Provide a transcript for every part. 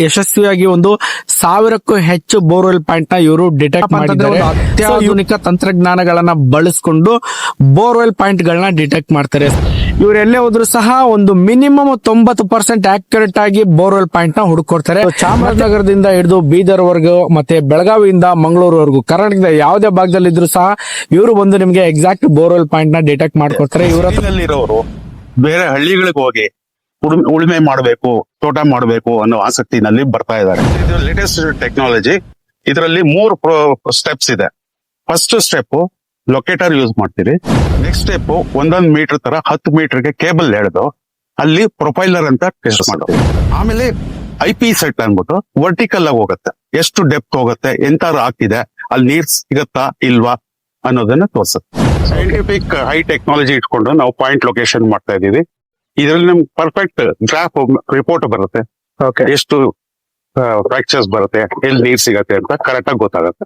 ಯಶಸ್ವಿಯಾಗಿ ಒಂದು ಸಾವಿರಕ್ಕೂ ಹೆಚ್ಚು ಬೋರ್ವೆಲ್ ಪಾಯಿಂಟ್ನ ಇವರು ಡಿಟೆಕ್ಟ್ ಮಾಡಿದ್ದಾರೆ. ಅತ್ಯಾಧುನಿಕ ತಂತ್ರಜ್ಞಾನಗಳನ್ನ ಬಳಸ್ಕೊಂಡು ಬೋರ್ವೆಲ್ ಪಾಯಿಂಟ್ ಗಳನ್ನ ಡಿಟೆಕ್ಟ್ ಮಾಡ್ತಾರೆ ಇವರೆಲ್ಲೇ ಹೋದ್ರು ಸಹ ಒಂದು ಮಿನಿಮಮ್ ತೊಂಬತ್ತು ಪರ್ಸೆಂಟ್ ಆಕ್ಯುರೇಟ್ ಆಗಿ ಬೋರ್ವೆಲ್ ಪಾಯಿಂಟ್ನ ಹುಡುಕೊಡ್ತಾರೆ ಚಾಮರಾಜನಗರದಿಂದ ಹಿಡಿದು ಬೀದರ್ ವರ್ಗು ಮತ್ತೆ ಬೆಳಗಾವಿಯಿಂದ ಮಂಗಳೂರುವರೆಗೂ ಕರ್ನಾಟಕದ ಯಾವುದೇ ಭಾಗದಲ್ಲಿ ಇದ್ರು ಸಹ ಇವರು ಬಂದು ನಿಮ್ಗೆ ಎಕ್ಸಾಕ್ಟ್ ಬೋರ್ವೆಲ್ ಪಾಯಿಂಟ್ನ ಡಿಟೆಕ್ಟ್ ಮಾಡ್ಕೊಡ್ತಾರೆ ಇವರಲ್ಲಿರೋರು ಇರೋರು ಬೇರೆ ಹಳ್ಳಿಗಳಿಗೆ ಹೋಗಿ ಉಳುಮೆ ಮಾಡಬೇಕು, ತೋಟ ಮಾಡಬೇಕು ಅನ್ನೋ ಆಸಕ್ತಿನಲ್ಲಿ ಬರ್ತಾ ಇದ್ದಾರೆ. ಇದು ಲೇಟೆಸ್ಟ್ ಟೆಕ್ನಾಲಜಿ ಇದರಲ್ಲಿ ಮೂರು ಸ್ಟೆಪ್ಸ್ ಇದೆ. ಫಸ್ಟ್ ಸ್ಟೆಪ್ ಲೊಕೇಟರ್ ಯೂಸ್ ಮಾಡ್ತೀವಿ ನೆಕ್ಸ್ಟ್ ಸ್ಟೆಪ್ ಒಂದೊಂದು ಮೀಟರ್ ತರ ಹತ್ತು ಮೀಟರ್ಗೆ ಕೇಬಲ್ ಎಳೆದು ಅಲ್ಲಿ ಪ್ರೊಫೈಲರ್ ಅಂತ ಟೆಸ್ಟ್ ಮಾಡ್ತೀವಿ ಆಮೇಲೆ ಐ ಪಿ ಸೆಟ್ ಅಂದ್ಬಿಟ್ಟು ವರ್ಟಿಕಲ್ ಆಗಿ ಹೋಗುತ್ತೆ. ಎಷ್ಟು ಡೆಪ್ತ್ ಹೋಗುತ್ತೆ ಎಂತಾರು ಹಾಕಿದೆ, ಅಲ್ಲಿ ನೀರ್ ಸಿಗತ್ತಾ ಇಲ್ವಾ ಅನ್ನೋದನ್ನ ತೋರಿಸುತ್ತೆ. ಸೈಂಟಿಫಿಕ್ ಹೈ ಟೆಕ್ನಾಲಜಿ ಇಟ್ಕೊಂಡು ನಾವು ಪಾಯಿಂಟ್ ಲೊಕೇಶನ್ ಮಾಡ್ತಾ ಇದೀವಿ ಇದರಲ್ಲಿ ನಮ್ಗೆ ಪರ್ಫೆಕ್ಟ್ ಗ್ರಾಫ್ ರಿಪೋರ್ಟ್ ಬರುತ್ತೆ. ಓಕೆ ಎಷ್ಟು ಫ್ರಾಕ್ಚರ್ಸ್ ಬರುತ್ತೆ ಎಲ್ಲಿ ನೀರ್ ಸಿಗತ್ತೆ ಅಂತ ಕರೆಕ್ಟ್ ಆಗಿ ಗೊತ್ತಾಗುತ್ತೆ.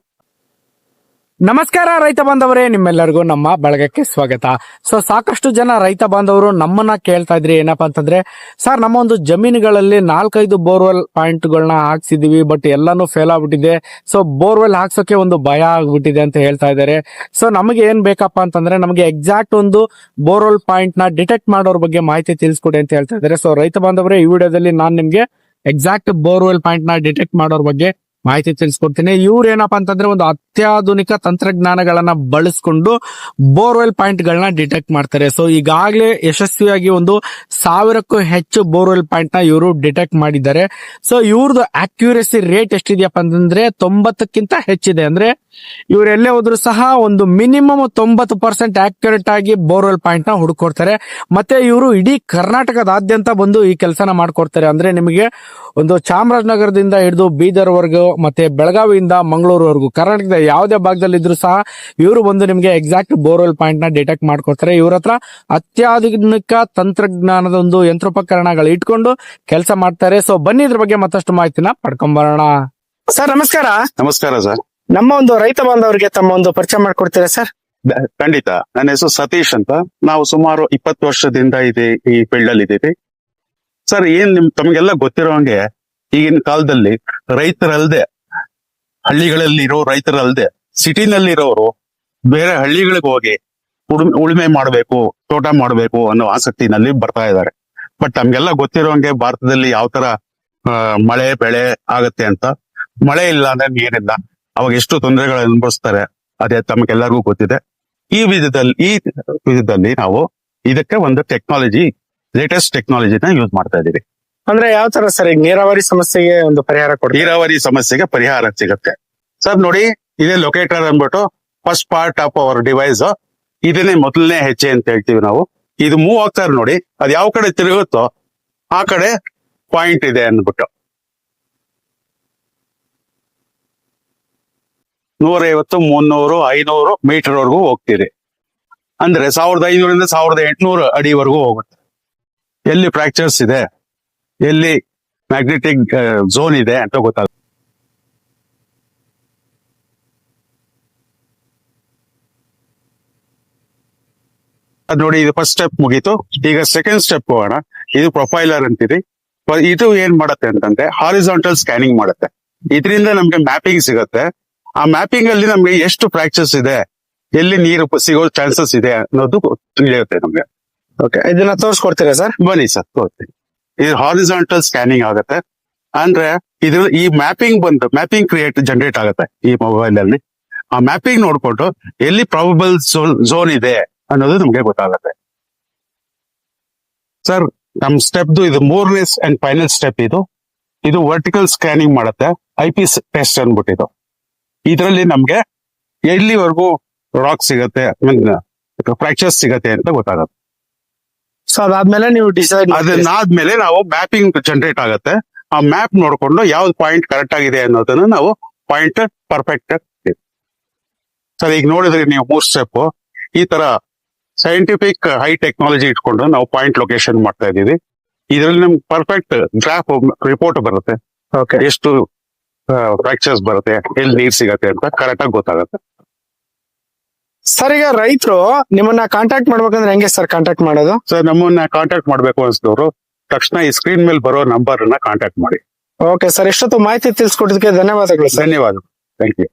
ನಮಸ್ಕಾರ ರೈತ ಬಾಂಧವರೇ, ನಿಮ್ಮೆಲ್ಲರಿಗೂ ನಮ್ಮ ಬಳಗಕ್ಕೆ ಸ್ವಾಗತ. ಸೊ ಸಾಕಷ್ಟು ಜನ ರೈತ ಬಾಂಧವರು ನಮ್ಮನ್ನ ಕೇಳ್ತಾ ಇದ್ರಿ, ಏನಪ್ಪಾ ಅಂತಂದ್ರೆ, ಸರ್, ನಮ್ಮ ಒಂದು ಜಮೀನುಗಳಲ್ಲಿ ನಾಲ್ಕೈದು ಬೋರ್ವೆಲ್ ಪಾಯಿಂಟ್ಗಳನ್ನ ಹಾಕ್ಸಿದೀವಿ, ಬಟ್ ಎಲ್ಲಾನು ಫೇಲ್ ಆಗ್ಬಿಟ್ಟಿದೆ. ಸೊ ಬೋರ್ವೆಲ್ ಹಾಕ್ಸೋಕೆ ಒಂದು ಭಯ ಆಗ್ಬಿಟ್ಟಿದೆ ಅಂತ ಹೇಳ್ತಾ ಇದ್ದಾರೆ. ಸೊ ನಮಗೆ ಏನ್ ಬೇಕಪ್ಪ ಅಂತಂದ್ರೆ, ನಮಗೆ ಎಕ್ಸಾಕ್ಟ್ ಒಂದು ಬೋರ್ವೆಲ್ ಪಾಯಿಂಟ್ನ ಡಿಟೆಕ್ಟ್ ಮಾಡೋರ್ ಬಗ್ಗೆ ಮಾಹಿತಿ ತಿಳಿಸ್ಕೊಡಿ ಅಂತ ಹೇಳ್ತಾ ಇದ್ದಾರೆ. ಸೊ ರೈತ ಬಾಂಧವರೇ, ಈ ವಿಡಿಯೋದಲ್ಲಿ ನಾನು ನಿಮ್ಗೆ ಎಕ್ಸಾಕ್ಟ್ ಬೋರ್ವೆಲ್ ಪಾಯಿಂಟ್ನ ಡಿಟೆಕ್ಟ್ ಮಾಡೋರ್ ಬಗ್ಗೆ ಮಾಹಿತಿ ತಿಳಿಸ್ಕೊಡ್ತೀನಿ. ಇವ್ರು ಏನಪ್ಪಾ ಅಂತಂದ್ರೆ ಒಂದು ಅತ್ಯಾಧುನಿಕ ತಂತ್ರಜ್ಞಾನಗಳನ್ನ ಬಳಸ್ಕೊಂಡು ಬೋರ್ವೆಲ್ ಪಾಯಿಂಟ್ ಗಳನ್ನ ಡಿಟೆಕ್ಟ್ ಮಾಡ್ತಾರೆ. ಸೊ ಈಗಾಗಲೇ ಯಶಸ್ವಿಯಾಗಿ ಒಂದು ಸಾವಿರಕ್ಕೂ ಹೆಚ್ಚು ಬೋರ್ವೆಲ್ ಪಾಯಿಂಟ್ನ ಇವರು ಡಿಟೆಕ್ಟ್ ಮಾಡಿದ್ದಾರೆ. ಸೊ ಇವ್ರದ್ದು ಅಕ್ಯುರಸಿ ರೇಟ್ ಎಷ್ಟಿದೆಯಪ್ಪ ಅಂತಂದ್ರೆ ತೊಂಬತ್ತಕ್ಕಿಂತ ಹೆಚ್ಚಿದೆ. ಅಂದ್ರೆ ಇವರೆಲ್ಲೇ ಹೋದ್ರು ಸಹ ಒಂದು ಮಿನಿಮಮ್ ತೊಂಬತ್ತು ಪರ್ಸೆಂಟ್ ಆಕ್ಯುರೇಟ್ ಆಗಿ ಬೋರ್ವೆಲ್ ಪಾಯಿಂಟ್ನ ಹುಡುಕೊಡ್ತಾರೆ. ಮತ್ತೆ ಇವರು ಇಡೀ ಕರ್ನಾಟಕದಾದ್ಯಂತ ಬಂದು ಈ ಕೆಲಸನ ಮಾಡ್ಕೊಡ್ತಾರೆ. ಅಂದ್ರೆ ನಿಮಗೆ ಒಂದು ಚಾಮರಾಜನಗರದಿಂದ ಹಿಡಿದು ಬೀದರ್ ವರ್ಗು ಮತ್ತೆ ಬೆಳಗಾವಿಯಿಂದ ಮಂಗಳೂರುವರೆಗೂ ಕರ್ನಾಟಕದ ಯಾವುದೇ ಭಾಗದಲ್ಲಿ ಇದ್ರು ಸಹ ಇವರು ಬಂದು ನಿಮಗೆ ಎಕ್ಸಾಕ್ಟ್ ಬೋರ್ವೆಲ್ ಪಾಯಿಂಟ್ನ ಡಿಟೆಕ್ಟ್ ಮಾಡ್ಕೊಡ್ತಾರೆ. ಇವ್ರ ಹತ್ರ ಅತ್ಯಾಧುನಿಕ ತಂತ್ರಜ್ಞಾನದ ಒಂದು ಯಂತ್ರೋಪಕರಣಗಳು ಇಟ್ಕೊಂಡು ಕೆಲಸ ಮಾಡ್ತಾರೆ. ಸೊ ಬನ್ನಿ ಇದ್ರ ಬಗ್ಗೆ ಮತ್ತಷ್ಟು ಮಾಹಿತಿನ ಪಡ್ಕೊಂಬರೋಣ. ಸರ್ ನಮಸ್ಕಾರ. ನಮಸ್ಕಾರ ಸರ್. ನಮ್ಮ ಒಂದು ರೈತ ಬಾಂಧವರಿಗೆ ತಮ್ಮ ಒಂದು ಪರಿಚಯ ಮಾಡ್ಕೊಡ್ತೀರಾ ಸರ್? ಖಂಡಿತ. ನನ್ನ ಹೆಸರು ಸತೀಶ್ ಅಂತ. ನಾವು ಸುಮಾರು ಇಪ್ಪತ್ತು ವರ್ಷದಿಂದ ಇದೆ ಈ ಫೀಲ್ಡ್ ಅಲ್ಲಿ ಇದ್ದೀವಿ. ಸರ್, ಏನ್ ನಿಮ್ ತಮಗೆಲ್ಲ ಗೊತ್ತಿರೋ ಹಂಗೆ ಈಗಿನ ಕಾಲದಲ್ಲಿ ರೈತರಲ್ದೆ ಹಳ್ಳಿಗಳಲ್ಲಿ ಇರೋ ರೈತರಲ್ದೆ, ಸಿಟಿನಲ್ಲಿರೋರು ಬೇರೆ ಹಳ್ಳಿಗಳಿಗೆ ಹೋಗಿ ಉಳುಮೆ ಮಾಡಬೇಕು, ತೋಟ ಮಾಡಬೇಕು ಅನ್ನೋ ಆಸಕ್ತಿನಲ್ಲಿ ಬರ್ತಾ ಇದ್ದಾರೆ. ಬಟ್ ನಮ್ಗೆಲ್ಲ ಗೊತ್ತಿರೋ ಹಂಗೆ ಭಾರತದಲ್ಲಿ ಯಾವ ತರ ಮಳೆ, ಬೆಳೆ ಆಗತ್ತೆ ಅಂತ ಮಳೆ ಇಲ್ಲ ಅಂದ್ರೆ ನೀರಿಲ್ಲ. ಅವಾಗ ಎಷ್ಟು ತೊಂದರೆಗಳು ಅನುಭವಿಸ್ತಾರೆ, ಅದೇ ತಮಗೆಲ್ಲರಿಗೂ ಗೊತ್ತಿದೆ. ಈ ವಿಧದಲ್ಲಿ ಈ ವಿಧದಲ್ಲಿ ನಾವು ಇದಕ್ಕೆ ಒಂದು ಟೆಕ್ನಾಲಜಿ ಲೇಟೆಸ್ಟ್ ಟೆಕ್ನಾಲಜಿನ ಯೂಸ್ ಮಾಡ್ತಾ ಇದೀವಿ ಅಂದ್ರೆ ಯಾವ ತರ ಸರ್? ಈಗ ನೀರಾವರಿ ಸಮಸ್ಯೆಗೆ ಒಂದು ಪರಿಹಾರ ಕೊಡ್ತೀವಿ ನೀರಾವರಿ ಸಮಸ್ಯೆಗೆ ಪರಿಹಾರ ಸಿಗುತ್ತೆ. ಸರ್ ನೋಡಿ ಇದೇ ಲೊಕೇಟರ್ ಅಂದ್ಬಿಟ್ಟು first part of our device ಇದನ್ನೇ ಮೊದಲನೇ ಹೆಜ್ಜೆ ಅಂತ ಹೇಳ್ತೀವಿ ನಾವು. ಇದು ಮೂವ್ ಆಗ್ತಾರೆ ನೋಡಿ ಅದ್ ಯಾವ ಕಡೆ ತಿರುಗುತ್ತೋ ಆ ಕಡೆ ಪಾಯಿಂಟ್ ಇದೆ ಅಂದ್ಬಿಟ್ಟು. ನೂರೈವತ್ತು ಮುನ್ನೂರು ಐನೂರು ಮೀಟರ್ ವರೆಗೂ ಹೋಗ್ತೀರಿ. ಅಂದ್ರೆ ಸಾವಿರದ ಐನೂರಿಂದ ಸಾವಿರದ ಎಂಟುನೂರು ಅಡಿವರೆಗೂ ಹೋಗುತ್ತೆ. ಎಲ್ಲಿ ಫ್ರಾಕ್ಚರ್ಸ್ ಇದೆ? ಎಲ್ಲಿ ಮ್ಯಾಗ್ನೆಟಿಕ್ ಝೋನ್ ಇದೆ ಅಂತ ಗೊತ್ತಾಗುತ್ತೆ ನೋಡಿ ಇದು ಫಸ್ಟ್ ಸ್ಟೆಪ್ ಮುಗೀತು. ಈಗ ಸೆಕೆಂಡ್ ಸ್ಟೆಪ್ ಹೋಗೋಣ. ಇದು ಪ್ರೊಫೈಲರ್ ಅಂತೀರಿ ಇದು ಏನ್ ಮಾಡುತ್ತೆ ಅಂತಂದ್ರೆ ಹಾರಿಸಾಂಟಲ್ ಸ್ಕ್ಯಾನಿಂಗ್ ಮಾಡುತ್ತೆ. ಇದರಿಂದ ನಮ್ಗೆ ಮ್ಯಾಪಿಂಗ್ ಸಿಗುತ್ತೆ. ಆ ಮ್ಯಾಪಿಂಗ್ ಅಲ್ಲಿ ನಮ್ಗೆ ಎಷ್ಟು ಫ್ರಾಕ್ಚರ್ಸ್ ಇದೆ? ಎಲ್ಲಿ ನೀರು ಸಿಗೋ ಚಾನ್ಸಸ್ ಇದೆ ಅನ್ನೋದು ತಿಳಿಯುತ್ತೆ ನಮ್ಗೆ. ಓಕೆ ಇದನ್ನ ತೋರಿಸ್ಕೊಡ್ತೀರಾ ಸರ್? ಬನ್ನಿ ಸರ್, ತೋರಿಸ್ತೀನಿ. ಇದು ಹಾರಿಸಾಂಟಲ್ ಸ್ಕ್ಯಾನಿಂಗ್ ಆಗುತ್ತೆ. ಅಂದ್ರೆ ಇದ್ರ ಈ ಮ್ಯಾಪಿಂಗ್ ಬಂದು ಮ್ಯಾಪಿಂಗ್ ಕ್ರಿಯೇಟ್ ಜನರೇಟ್ ಆಗುತ್ತೆ ಈ ಮೊಬೈಲ್ ಅಲ್ಲಿ. ಆ ಮ್ಯಾಪಿಂಗ್ ನೋಡ್ಕೊಂಡು ಎಲ್ಲಿ ಪ್ರಾಬಬಲ್ ಝೋನ್ ಇದೆ ಅನ್ನೋದು ನಮ್ಗೆ ಗೊತ್ತಾಗುತ್ತೆ. ಸರ್, ನಮ್ ಸ್ಟೆಪ್ದು ಇದು ಮೂರನೇ ಅಂಡ್ ಫೈನಲ್ ಸ್ಟೆಪ್ ಇದು. ಇದು ವರ್ಟಿಕಲ್ ಸ್ಕ್ಯಾನಿಂಗ್ ಮಾಡುತ್ತೆ ಐ ಪಿ ಟೆಸ್ಟ್ ಅನ್ಬಿಟ್ಟಿದ್ದು. ಇದರಲ್ಲಿ ನಮ್ಗೆ ಎಲ್ಲಿವರೆಗೂ ರಾಕ್ ಸಿಗತ್ತೆ ಫ್ರಾಕ್ಚರ್ಸ್ ಸಿಗತ್ತೆ ಅಂತ ಗೊತ್ತಾಗುತ್ತೆ. ಸೊ ಅದಾದ್ಮೇಲೆ ನೀವು ಡಿಸೈಡ್ ಅದನ್ನಾದ್ಮೇಲೆ ನಾವು ಮ್ಯಾಪಿಂಗ್ ಜನರೇಟ್ ಆಗುತ್ತೆ. ಆ ಮ್ಯಾಪ್ ನೋಡ್ಕೊಂಡು ಯಾವ್ದು ಪಾಯಿಂಟ್ ಕರೆಕ್ಟ್ ಆಗಿದೆ ಅನ್ನೋದನ್ನ ನಾವು ಪಾಯಿಂಟ್ ಪರ್ಫೆಕ್ಟ್ ಸರ್ ಈಗ ನೋಡಿದ್ರಿ ನೀವು ಮೂರ್ ಸ್ಟೆಪ್ ಈ ತರ ಸೈಂಟಿಫಿಕ್ ಹೈ ಟೆಕ್ನಾಲಜಿ ಇಟ್ಕೊಂಡು ನಾವು ಪಾಯಿಂಟ್ ಲೊಕೇಶನ್ ಮಾಡ್ತಾ ಇದೀವಿ ಇದರಲ್ಲಿ ನಮ್ಗೆ ಪರ್ಫೆಕ್ಟ್ ಗ್ರಾಫ್ ರಿಪೋರ್ಟ್ ಬರುತ್ತೆ. ಓಕೆ ಎಷ್ಟು ಫ್ರಾಕ್ಚರ್ಸ್ ಬರುತ್ತೆ ಎಲ್ಲಿ ನೀರ್ ಸಿಗತ್ತೆ ಅಂತ ಕರೆಕ್ಟ್ ಆಗಿ ಗೊತ್ತಾಗುತ್ತೆ. ಸರ್ ಈಗ ರೈತರು ನಿಮ್ಮನ್ನ ಕಾಂಟ್ಯಾಕ್ಟ್ ಮಾಡ್ಬೇಕಂದ್ರೆ ಹೆಂಗೆ ಸರ್ ಕಾಂಟ್ಯಾಕ್ಟ್ ಮಾಡೋದು? ಸರ್ ನಮ್ಮನ್ನ ಕಾಂಟ್ಯಾಕ್ಟ್ ಮಾಡ್ಬೇಕು ಅನ್ಸಿದವರು. ತಕ್ಷಣ ಈ ಸ್ಕ್ರೀನ್ ಮೇಲೆ ಬರೋ ನಂಬರ್ ಅನ್ನ ಕಾಂಟ್ಯಾಕ್ಟ್ ಮಾಡಿ. ಓಕೆ ಸರ್ ಇಷ್ಟೊತ್ತು ಮಾಹಿತಿ ತಿಳಿಸ್ಕೊಟ್ಟಿದ್ದಕ್ಕೆ ಧನ್ಯವಾದಗಳು ಸರ್ ಧನ್ಯವಾದ ಥ್ಯಾಂಕ್ ಯು